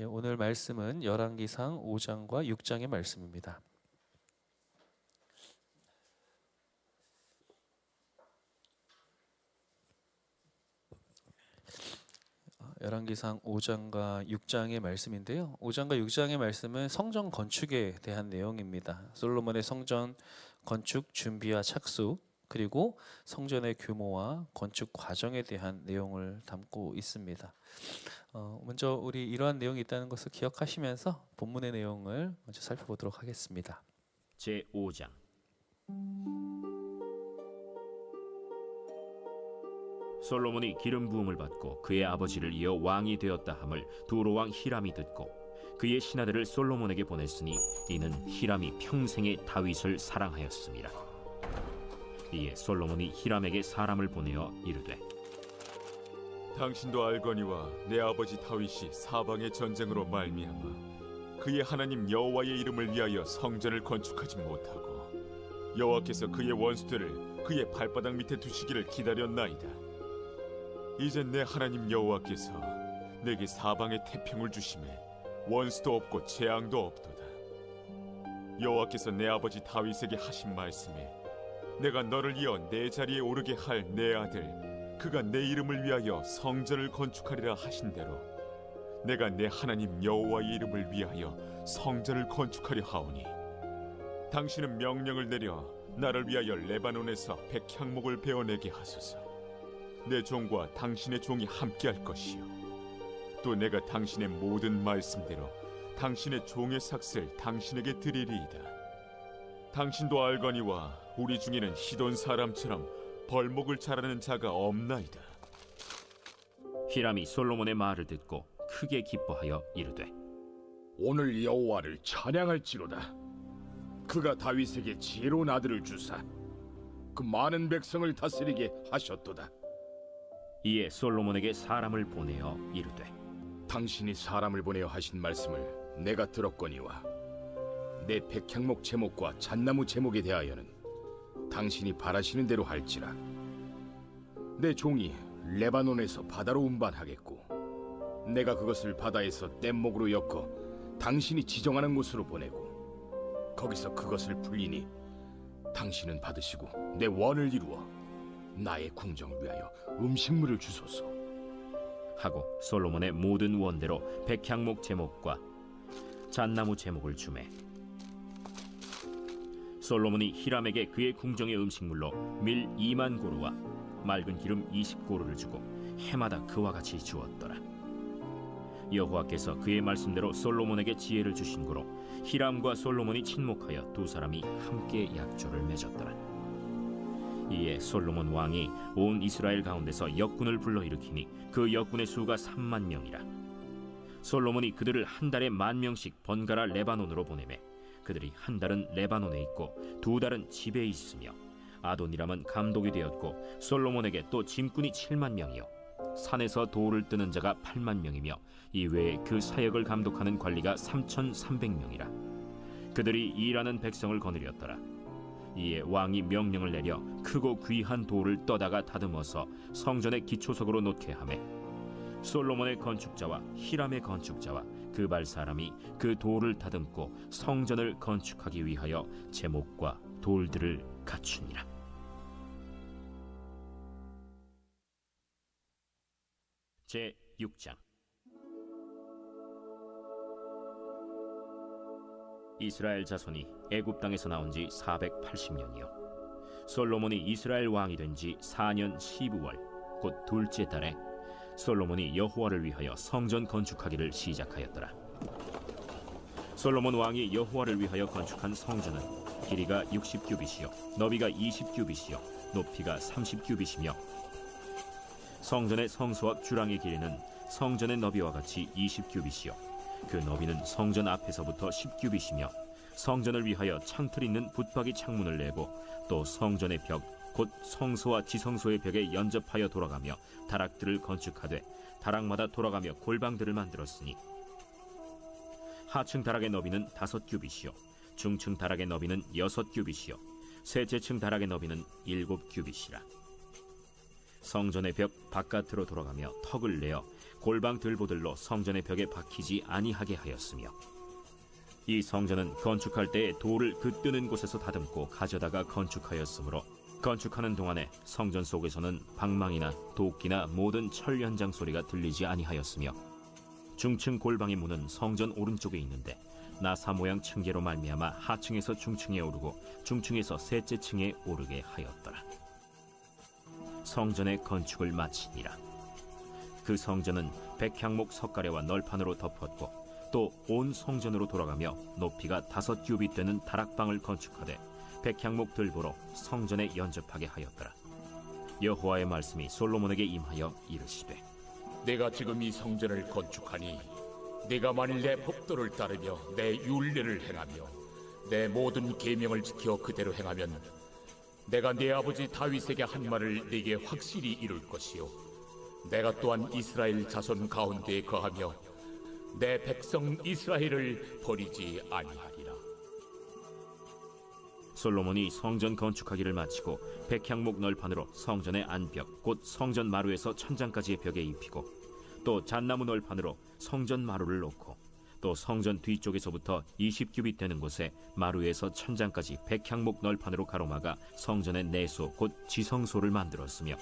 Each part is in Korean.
예, 오늘 말씀은 열왕기상 5장과 6장의 말씀입니다. 어, 열왕기상 5장과 6장의 말씀인데요. 5장과 6장의 말씀은 성전 건축에 대한 내용입니다. 솔로몬의 성전 건축 준비와 착수 그리고 성전의 규모와 건축 과정에 대한 내용을 담고 있습니다. 어, 먼저 우리 이러한 내용이 있다는 것을 기억하시면서 본문의 내용을 먼저 살펴보도록 하겠습니다. 제 5장 솔로몬이 기름 부음을 받고 그의 아버지를 이어 왕이 되었다 함을 두로 왕 히람이 듣고 그의 신하들을 솔로몬에게 보냈으니 이는 히람이 평생에 다윗을 사랑하였습니다. 이에 솔로몬이 히람에게 사람을 보내어 이르되 당신도 알거니와 내 아버지 다윗이 사방의 전쟁으로 말미암아 그의 하나님 여호와의 이름을 위하여 성전을 건축하지 못하고 여호와께서 그의 원수들을 그의 발바닥 밑에 두시기를 기다렸나이다. 이제 내 하나님 여호와께서 내게 사방의 태평을 주심에 원수도 없고 재앙도 없도다. 여호와께서 내 아버지 다윗에게 하신 말씀에 내가 너를 이어 내 자리에 오르게 할 내 아들 그가 내 이름을 위하여 성전을 건축하리라 하신 대로 내가 내 하나님 여호와의 이름을 위하여 성전을 건축하려 하오니 당신은 명령을 내려 나를 위하여 레바논에서 백향목을 베어내게 하소서. 내 종과 당신의 종이 함께할 것이요. 또 내가 당신의 모든 말씀대로 당신의 종의 삭슬 당신에게 드리리이다. 당신도 알거니와 우리 중에는 시돈 사람처럼 벌목을 잘하는 자가 없나이다. 히람이 솔로몬의 말을 듣고 크게 기뻐하여 이르되 오늘 여호와를 찬양할지로다. 그가 다윗에게 지혜로운 아들을 주사 그 많은 백성을 다스리게 하셨도다. 이에 솔로몬에게 사람을 보내어 이르되 당신이 사람을 보내어 하신 말씀을 내가 들었거니와 내 백향목 제목과 잣나무 제목에 대하여는 당신이 바라시는 대로 할지라. 내 종이 레바논에서 바다로 운반하겠고 내가 그것을 바다에서 뗏목으로 엮어 당신이 지정하는 곳으로 보내고 거기서 그것을 불리니 당신은 받으시고 내 원을 이루어 나의 궁정을 위하여 음식물을 주소서. 하고 솔로몬의 모든 원대로 백향목 제목과 잣나무 제목을 주매 솔로몬이 히람에게 그의 궁정의 음식물로 밀 2만 고루와 맑은 기름 20고루를 주고 해마다 그와 같이 주었더라. 여호와께서 그의 말씀대로 솔로몬에게 지혜를 주신 고로 히람과 솔로몬이 친목하여 두 사람이 함께 약조를 맺었더라. 이에 솔로몬 왕이 온 이스라엘 가운데서 역군을 불러일으키니 그 역군의 수가 3만 명이라. 솔로몬이 그들을 한 달에 만 명씩 번갈아 레바논으로 보내매 그들이 한 달은 레바논에 있고 두 달은 집에 있으며 아도니람은 감독이 되었고 솔로몬에게 또 짐꾼이 7만 명이요. 산에서 돌을 뜨는 자가 8만 명이며 이외에 그 사역을 감독하는 관리가 3,300명이라. 그들이 일하는 백성을 거느렸더라. 이에 왕이 명령을 내려 크고 귀한 돌을 떠다가 다듬어서 성전의 기초석으로 놓게 하매 솔로몬의 건축자와 히람의 건축자와 그발 사람이 그 돌을 다듬고 성전을 건축하기 위하여 제목과 돌들을 갖추니라. 제 6장 이스라엘 자손이 애굽 땅에서 나온 지 480년이요 솔로몬이 이스라엘 왕이 된 지 4년 12월 곧 둘째 달에 솔로몬이 여호와를 위하여 성전 건축하기를 시작하였더라. 솔로몬 왕이 여호와를 위하여 건축한 성전은 길이가 60규빗이요 너비가 20규빗이요 높이가 30규빗이며 성전의 성소 앞 주랑의 길이는 성전의 너비와 같이 20규빗이요 그 너비는 성전 앞에서부터 10규빗이며 성전을 위하여 창틀 있는 붙박이 창문을 내고 또 성전의 벽 곧 성소와 지성소의 벽에 연접하여 돌아가며 다락들을 건축하되 다락마다 돌아가며 골방들을 만들었으니 하층 다락의 너비는 다섯 규빗이요 중층 다락의 너비는 여섯 규빗이요 셋째층 다락의 너비는 일곱 규빗이라. 성전의 벽 바깥으로 돌아가며 턱을 내어 골방 들보들로 성전의 벽에 박히지 아니하게 하였으며 이 성전은 건축할 때에 돌을 그 뜨는 곳에서 다듬고 가져다가 건축하였으므로 건축하는 동안에 성전 속에서는 방망이나 도끼나 모든 철 연장 소리가 들리지 아니하였으며 중층 골방의 문은 성전 오른쪽에 있는데 나사 모양 층계로 말미암아 하층에서 중층에 오르고 중층에서 셋째 층에 오르게 하였더라. 성전의 건축을 마치니라. 그 성전은 백향목 석가래와 널판으로 덮었고 또 온 성전으로 돌아가며 높이가 다섯 규빗 되는 다락방을 건축하되 백향목 들보로 성전에 연접하게 하였더라. 여호와의 말씀이 솔로몬에게 임하여 이르시되 내가 지금 이 성전을 건축하니 네가 만일 내 법도를 따르며 내 율례를 행하며 내 모든 계명을 지켜 그대로 행하면 내가 네 아버지 다윗에게 한 말을 네게 확실히 이룰 것이요 내가 또한 이스라엘 자손 가운데에 거하며 내 백성 이스라엘을 버리지 아니하리라 솔로몬이 성전 건축하기를 마치고 백향목 널판으로 성전의 안벽 곧 성전 마루에서 천장까지의 벽에 입히고 또 잣나무 널판으로 성전 마루를 놓고 또 성전 뒤쪽에서부터 20규빗 되는 곳에 마루에서 천장까지 백향목 널판으로 가로막아 성전의 내소 곧 지성소를 만들었으며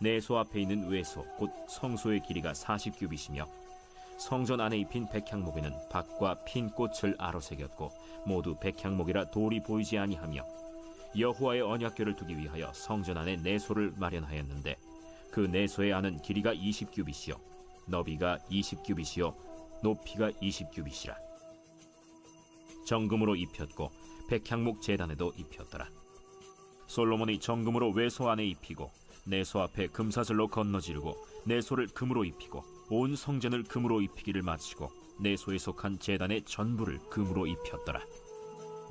내소 앞에 있는 외소 곧 성소의 길이가 40규빗이며 성전 안에 입힌 백향목에는 박과 핀 꽃을 아로새겼고 모두 백향목이라 돌이 보이지 아니하며 여호와의 언약궤를 두기 위하여 성전 안에 내소를 마련하였는데 그 내소의 안은 길이가 20규빗이요 너비가 20규빗이요 높이가 20규빗이라. 정금으로 입혔고 백향목 제단에도 입혔더라. 솔로몬이 정금으로 외소 안에 입히고 내소 앞에 금사슬로 건너지르고 내소를 금으로 입히고 온 성전을 금으로 입히기를 마치고 내소에 속한 제단의 전부를 금으로 입혔더라.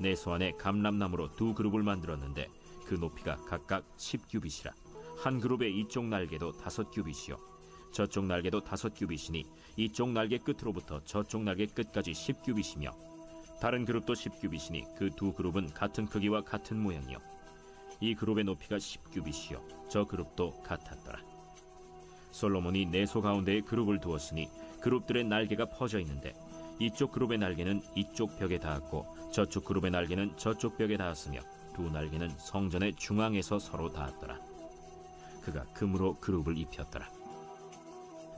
내소 안에 감람나무로 두 그룹을 만들었는데 그 높이가 각각 10규빗이라. 한 그룹의 이쪽 날개도 다섯 규빗이요. 저쪽 날개도 다섯 규빗이니 이쪽 날개 끝으로부터 저쪽 날개 끝까지 10규빗이며 다른 그룹도 10규빗이니 그 두 그룹은 같은 크기와 같은 모양이요. 이 그룹의 높이가 10규빗이요. 저 그룹도 같았더라. 솔로몬이 내소 가운데에 그룹을 두었으니 그룹들의 날개가 퍼져 있는데 이쪽 그룹의 날개는 이쪽 벽에 닿았고 저쪽 그룹의 날개는 저쪽 벽에 닿았으며 두 날개는 성전의 중앙에서 서로 닿았더라. 그가 금으로 그룹을 입혔더라.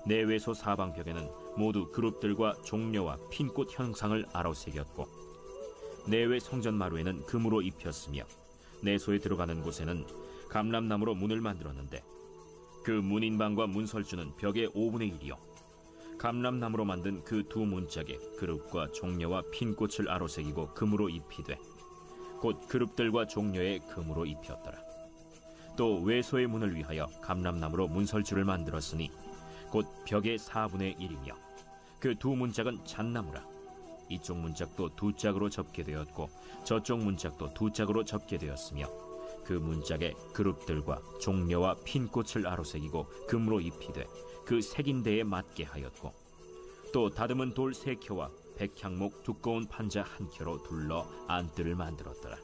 내외소 사방벽에는 모두 그룹들과 종려와 핀꽃 형상을 아로새겼고 내외 성전 마루에는 금으로 입혔으며 내소에 들어가는 곳에는 감람나무로 문을 만들었는데 그 문인방과 문설주는 벽의 5분의 1이요. 감람나무로 만든 그 두 문짝에 그룹과 종려와 핀꽃을 아로새기고 금으로 입히되 곧 그룹들과 종려에 금으로 입혔더라. 또 외소의 문을 위하여 감람나무로 문설주를 만들었으니 곧 벽의 4분의 1이며 그 두 문짝은 잣나무라. 이쪽 문짝도 두 짝으로 접게 되었고 저쪽 문짝도 두 짝으로 접게 되었으며 그 문짝에 그룹들과 종려와 핀꽃을 아로새기고 금으로 입히되 그 색인 데에 맞게 하였고 또 다듬은 돌 세 켜와 백향목 두꺼운 판자 한 켜로 둘러 안뜰을 만들었더라.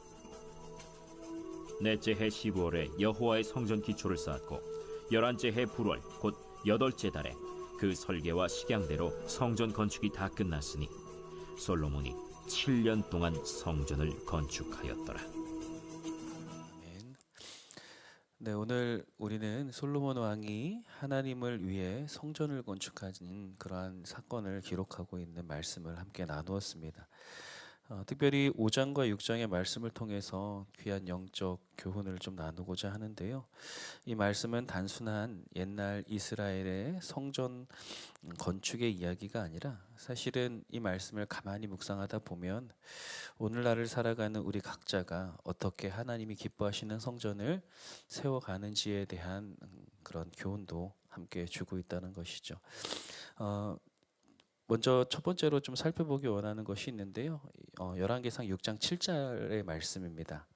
넷째 해 15월에 여호와의 성전 기초를 쌓았고 열한째 해 불월 곧 여덟째 달에 그 설계와 식양대로 성전 건축이 다 끝났으니 솔로몬이 7년 동안 성전을 건축하였더라. 네, 오늘 우리는 솔로몬 왕이 하나님을 위해 성전을 건축하는 그러한 사건을 기록하고 있는 말씀을 함께 나누었습니다. 어, 특별히 5장과 6장의 말씀을 통해서 귀한 영적 교훈을 좀 나누고자 하는데요. 이 말씀은 단순한 옛날 이스라엘의 성전 건축의 이야기가 아니라 사실은 이 말씀을 가만히 묵상하다 보면 오늘날을 살아가는 우리 각자가 어떻게 하나님이 기뻐하시는 성전을 세워가는지에 대한 음, 그런 교훈도 함께 주고 있다는 것이죠. 어, 먼저 첫 번째로 좀 살펴보기 원하는 것이 있는데요. 어, 열왕기상 6장 7절의 말씀입니다.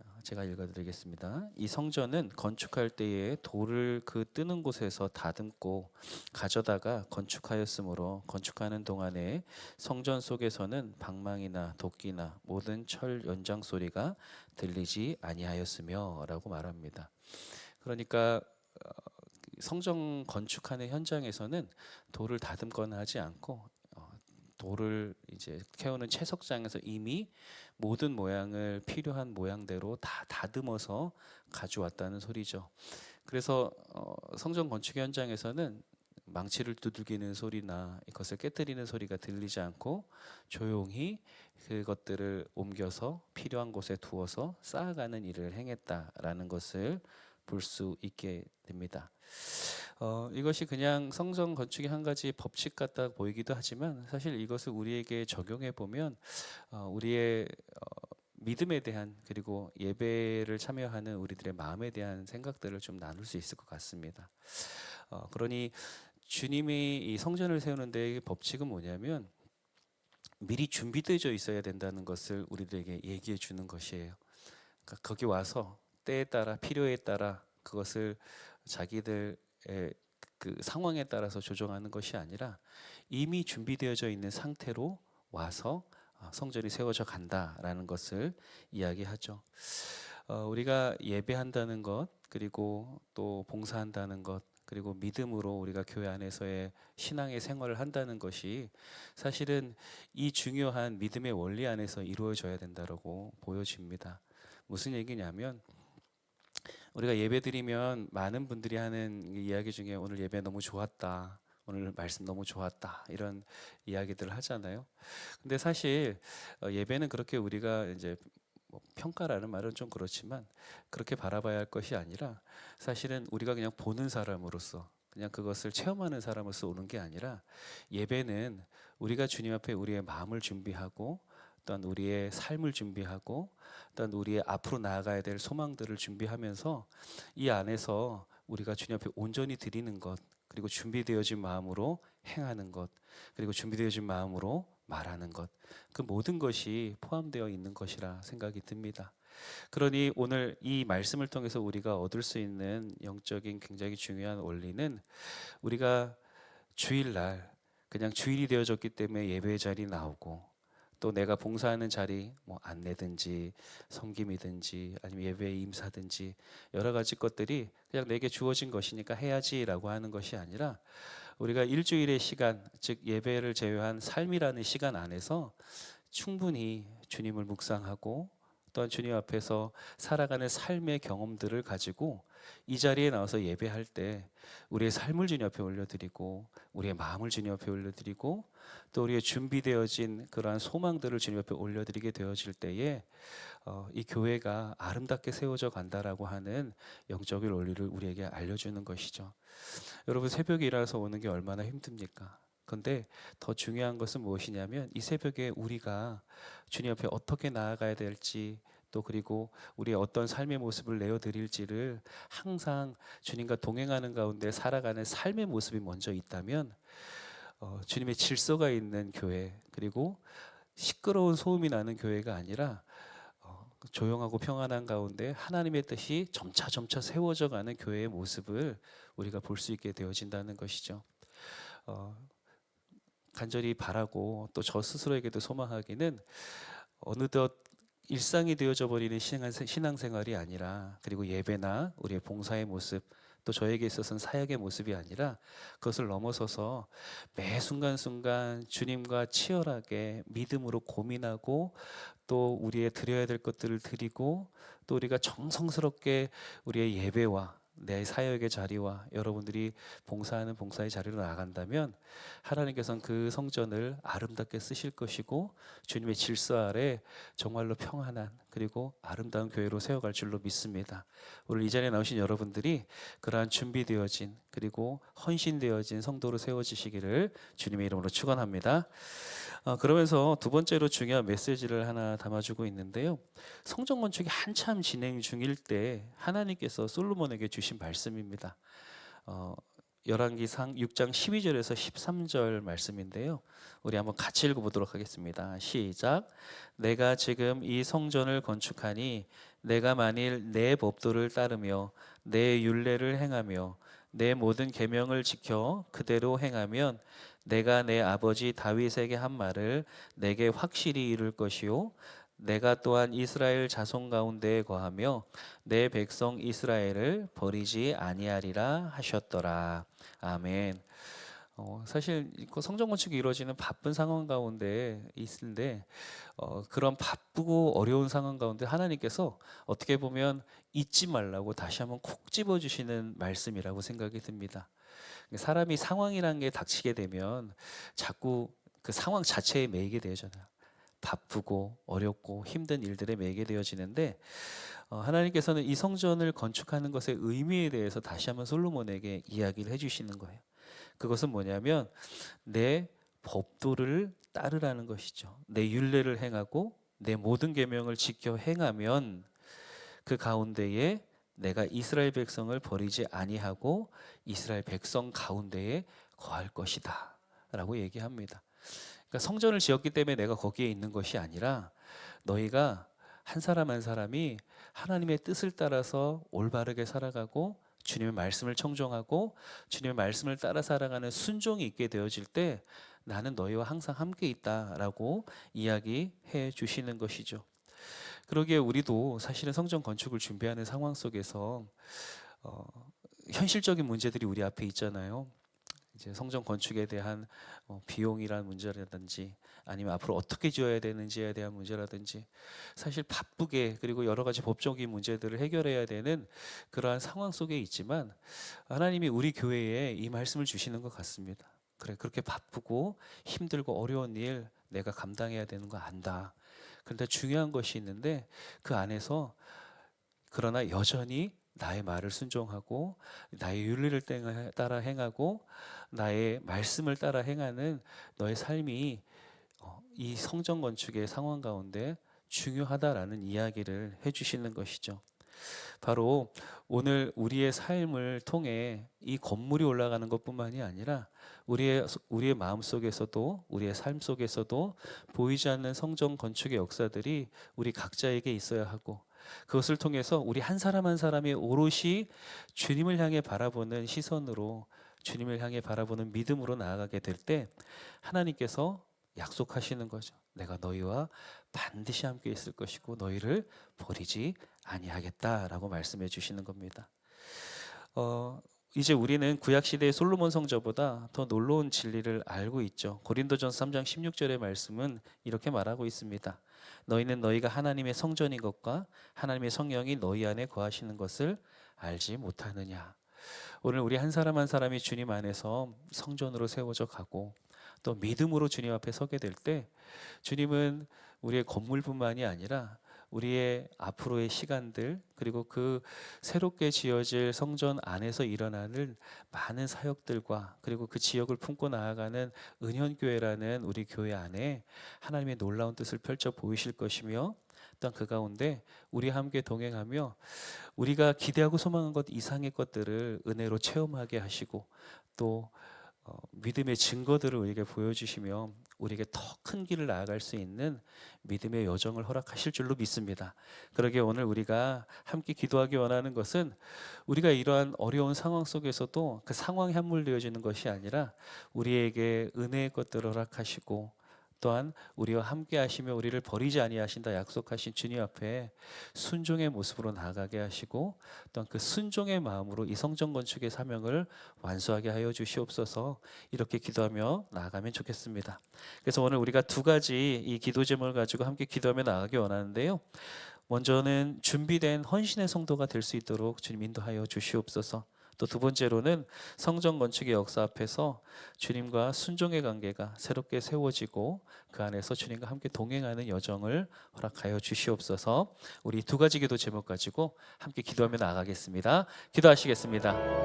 어, 제가 읽어드리겠습니다. 이 성전은 건축할 때에 돌을 그 뜨는 곳에서 다듬고 가져다가 건축하였으므로 건축하는 동안에 성전 속에서는 방망이나 도끼나 모든 철 연장 소리가 들리지 아니하였으며라고 말합니다. 그러니까 어, 성전 건축하는 현장에서는 돌을 다듬거나 하지 않고 어, 돌을 이제 캐오는 채석장에서 이미 모든 모양을 필요한 모양대로 다 다듬어서 가져왔다는 소리죠. 그래서 어, 성전 건축 현장에서는 망치를 두들기는 소리나 이것을 깨뜨리는 소리가 들리지 않고 조용히 그것들을 옮겨서 필요한 곳에 두어서 쌓아가는 일을 행했다라는 것을 볼 수 있게 됩니다. 어, 이것이 그냥 성전 건축의 한 가지 법칙 같다 보이기도 하지만 사실 이것을 우리에게 적용해 보면 어, 우리의 어, 믿음에 대한 그리고 예배를 참여하는 우리들의 마음에 대한 생각들을 좀 나눌 수 있을 것 같습니다. 어, 그러니 주님이 이 성전을 세우는 데의 법칙은 뭐냐면 미리 준비되어 있어야 된다는 것을 우리들에게 얘기해 주는 것이에요. 그러니까 거기 와서 때에 따라 필요에 따라 그것을 자기들의 그 상황에 따라서 조정하는 것이 아니라 이미 준비되어져 있는 상태로 와서 어, 성전이 세워져 간다라는 것을 이야기하죠. 어, 우리가 예배한다는 것 그리고 또 봉사한다는 것 그리고 믿음으로 우리가 교회 안에서의 신앙의 생활을 한다는 것이 사실은 이 중요한 믿음의 원리 안에서 이루어져야 된다라고 보여집니다. 무슨 얘기냐면 우리가 예배드리면 많은 분들이 하는 이야기 중에 오늘 예배 너무 좋았다. 오늘 말씀 너무 좋았다. 이런 이야기들을 하잖아요. 근데 사실 어, 예배는 그렇게 우리가 이제 뭐 평가라는 말은 좀 그렇지만 그렇게 바라봐야 할 것이 아니라 사실은 우리가 그냥 보는 사람으로서 그냥 그것을 체험하는 사람으로서 오는 게 아니라 예배는 우리가 주님 앞에 우리의 마음을 준비하고 또한 우리의 삶을 준비하고 또한 우리의 앞으로 나아가야 될 소망들을 준비하면서 이 안에서 우리가 주님 앞에 온전히 드리는 것 그리고 준비되어진 마음으로 행하는 것 그리고 준비되어진 마음으로 말하는 것 그 모든 것이 포함되어 있는 것이라 생각이 듭니다. 그러니 오늘 이 말씀을 통해서 우리가 얻을 수 있는 영적인 굉장히 중요한 원리는 우리가 주일날 그냥 주일이 되어졌기 때문에 예배 자리 나오고 또 내가 봉사하는 자리 뭐 안내든지 섬김이든지 아니면 예배에 임사든지 여러 가지 것들이 그냥 내게 주어진 것이니까 해야지라고 하는 것이 아니라 우리가 일주일의 시간 즉 예배를 제외한 삶이라는 시간 안에서 충분히 주님을 묵상하고 또한 주님 앞에서 살아가는 삶의 경험들을 가지고 이 자리에 나와서 예배할 때 우리의 삶을 주님 앞에 올려드리고 우리의 마음을 주님 앞에 올려드리고 또 우리의 준비되어진 그러한 소망들을 주님 앞에 올려드리게 되어질 때에 어, 이 교회가 아름답게 세워져 간다라고 하는 영적인 원리를 우리에게 알려주는 것이죠. 여러분 새벽에 일어나서 오는 게 얼마나 힘듭니까? 근데 더 중요한 것은 무엇이냐면 이 새벽에 우리가 주님 앞에 어떻게 나아가야 될지 또 그리고 우리의 어떤 삶의 모습을 내어 드릴지를 항상 주님과 동행하는 가운데 살아가는 삶의 모습이 먼저 있다면 어, 주님의 질서가 있는 교회 그리고 시끄러운 소음이 나는 교회가 아니라 어, 조용하고 평안한 가운데 하나님의 뜻이 점차 점차 세워져 가는 교회의 모습을 우리가 볼 수 있게 되어진다는 것이죠. 어, 간절히 바라고 또 저 스스로에게도 소망하기는 어느덧 일상이 되어져 버리는 신앙- 신앙생활이 아니라 그리고 예배나 우리의 봉사의 모습 또 저에게 있어서는 사역의 모습이 아니라 그것을 넘어서서 매 순간순간 주님과 치열하게 믿음으로 고민하고 또 우리의 드려야 될 것들을 드리고 또 우리가 정성스럽게 우리의 예배와 내 사역의 자리와 여러분들이 봉사하는 봉사의 자리로 나아간다면 하나님께서는 그 성전을 아름답게 쓰실 것이고 주님의 질서 아래 정말로 평안한 그리고 아름다운 교회로 세워갈 줄로 믿습니다. 오늘 이 자리에 나오신 여러분들이 그러한 준비되어진 그리고 헌신되어진 성도로 세워지시기를 주님의 이름으로 축원합니다. 어, 그러면서 두 번째로 중요한 메시지를 하나 담아주고 있는데요. 성전 건축이 한참 진행 중일 때 하나님께서 솔로몬에게 주신 말씀입니다. 어, 열왕기상 6장 12절에서 13절 말씀인데요. 우리 한번 같이 읽어 보도록 하겠습니다. 시작. 내가 지금 이 성전을 건축하니 내가 만일 내 법도를 따르며 내 율례를 행하며 내 모든 계명을 지켜 그대로 행하면 내가 내 아버지 다윗에게 한 말을 내게 확실히 이룰 것이요 내가 또한 이스라엘 자손 가운데에 거하며 내 백성 이스라엘을 버리지 아니하리라 하셨더라. 아멘. 어, 사실 이 성전 건축이 이루어지는 바쁜 상황 가운데 있는데 어, 그런 바쁘고 어려운 상황 가운데 하나님께서 어떻게 보면 잊지 말라고 다시 한번 콕 집어 주시는 말씀이라고 생각이 듭니다. 사람이 상황이란 게 닥치게 되면 자꾸 그 상황 자체에 매이게 되잖아요. 바쁘고 어렵고 힘든 일들에 매이게 되어지는데 어, 하나님께서는 이 성전을 건축하는 것의 의미에 대해서 다시 한번 솔로몬에게 이야기를 해주시는 거예요. 그것은 뭐냐면 내 법도를 따르라는 것이죠. 내 율례를 행하고 내 모든 계명을 지켜 행하면 그 가운데에 내가 이스라엘 백성을 버리지 아니하고 이스라엘 백성 가운데에 거할 것이다라고 얘기합니다. 그러니까 성전을 지었기 때문에 내가 거기에 있는 것이 아니라 너희가 한 사람 한 사람이 하나님의 뜻을 따라서 올바르게 살아가고 주님의 말씀을 청종하고 주님의 말씀을 따라 살아가는 순종이 있게 되어질 때 나는 너희와 항상 함께 있다라고 이야기해 주시는 것이죠. 그러기에 우리도 사실은 성전 건축을 준비하는 상황 속에서 어, 현실적인 문제들이 우리 앞에 있잖아요. 이제 성전 건축에 대한 어, 비용이란 문제라든지 아니면 앞으로 어떻게 지어야 되는지에 대한 문제라든지 사실 바쁘게 그리고 여러 가지 법적인 문제들을 해결해야 되는 그러한 상황 속에 있지만 하나님이 우리 교회에 이 말씀을 주시는 것 같습니다. 그래 그렇게 바쁘고 힘들고 어려운 일 내가 감당해야 되는 거 안다. 그런데 중요한 것이 있는데 그 안에서 그러나 여전히 나의 말을 순종하고 나의 윤리를 따라 행하고 나의 말씀을 따라 행하는 너의 삶이 어, 이 성전 건축의 상황 가운데 중요하다라는 이야기를 해주시는 것이죠. 바로 오늘 우리의 삶을 통해 이 건물이 올라가는 것뿐만이 아니라 우리의 우리의 마음 속에서도 우리의 삶 속에서도 보이지 않는 성전 건축의 역사들이 우리 각자에게 있어야 하고 그것을 통해서 우리 한 사람 한 사람이 오롯이 주님을 향해 바라보는 시선으로 주님을 향해 바라보는 믿음으로 나아가게 될 때 하나님께서 약속하시는 거죠. 내가 너희와 반드시 함께 있을 것이고 너희를 버리지 아니하겠다라고 말씀해 주시는 겁니다. 어, 이제 우리는 구약 시대의 솔로몬 성저보다 더 놀라운 진리를 알고 있죠. 고린도전서 3장 16절의 말씀은 이렇게 말하고 있습니다. 너희는 너희가 하나님의 성전인 것과 하나님의 성령이 너희 안에 거하시는 것을 알지 못하느냐. 오늘 우리 한 사람 한 사람이 주님 안에서 성전으로 세워져 가고 또 믿음으로 주님 앞에 서게 될 때 주님은 우리의 건물뿐만이 아니라 우리의 앞으로의 시간들 그리고 그 새롭게 지어질 성전 안에서 일어나는 많은 사역들과 그리고 그 지역을 품고 나아가는 은현교회라는 우리 교회 안에 하나님의 놀라운 뜻을 펼쳐 보이실 것이며 또한 그 가운데 우리 함께 동행하며 우리가 기대하고 소망한 것 이상의 것들을 은혜로 체험하게 하시고 또 어, 믿음의 증거들을 우리에게 보여주시며 우리에게 더 큰 길을 나아갈 수 있는 믿음의 여정을 허락하실 줄로 믿습니다. 그러게 오늘 우리가 함께 기도하기 원하는 것은 우리가 이러한 어려운 상황 속에서도 그 상황에 함몰되어지는 것이 아니라 우리에게 은혜의 것들을 허락하시고 또한 우리와 함께 하시며 우리를 버리지 아니하신다 약속하신 주님 앞에 순종의 모습으로 나아가게 하시고 또한 그 순종의 마음으로 이 성전 건축의 사명을 완수하게 하여 주시옵소서 이렇게 기도하며 나아가면 좋겠습니다. 그래서 오늘 우리가 두 가지 이 기도 제목을 가지고 함께 기도하며 나아가기 원하는데요. 먼저는 준비된 헌신의 성도가 될 수 있도록 주님 인도하여 주시옵소서. 또 두 번째로는 성전 건축의 역사 앞에서 주님과 순종의 관계가 새롭게 세워지고 그 안에서 주님과 함께 동행하는 여정을 허락하여 주시옵소서. 우리 두 가지 기도 제목 가지고 함께 기도하며 나아가겠습니다. 기도하시겠습니다.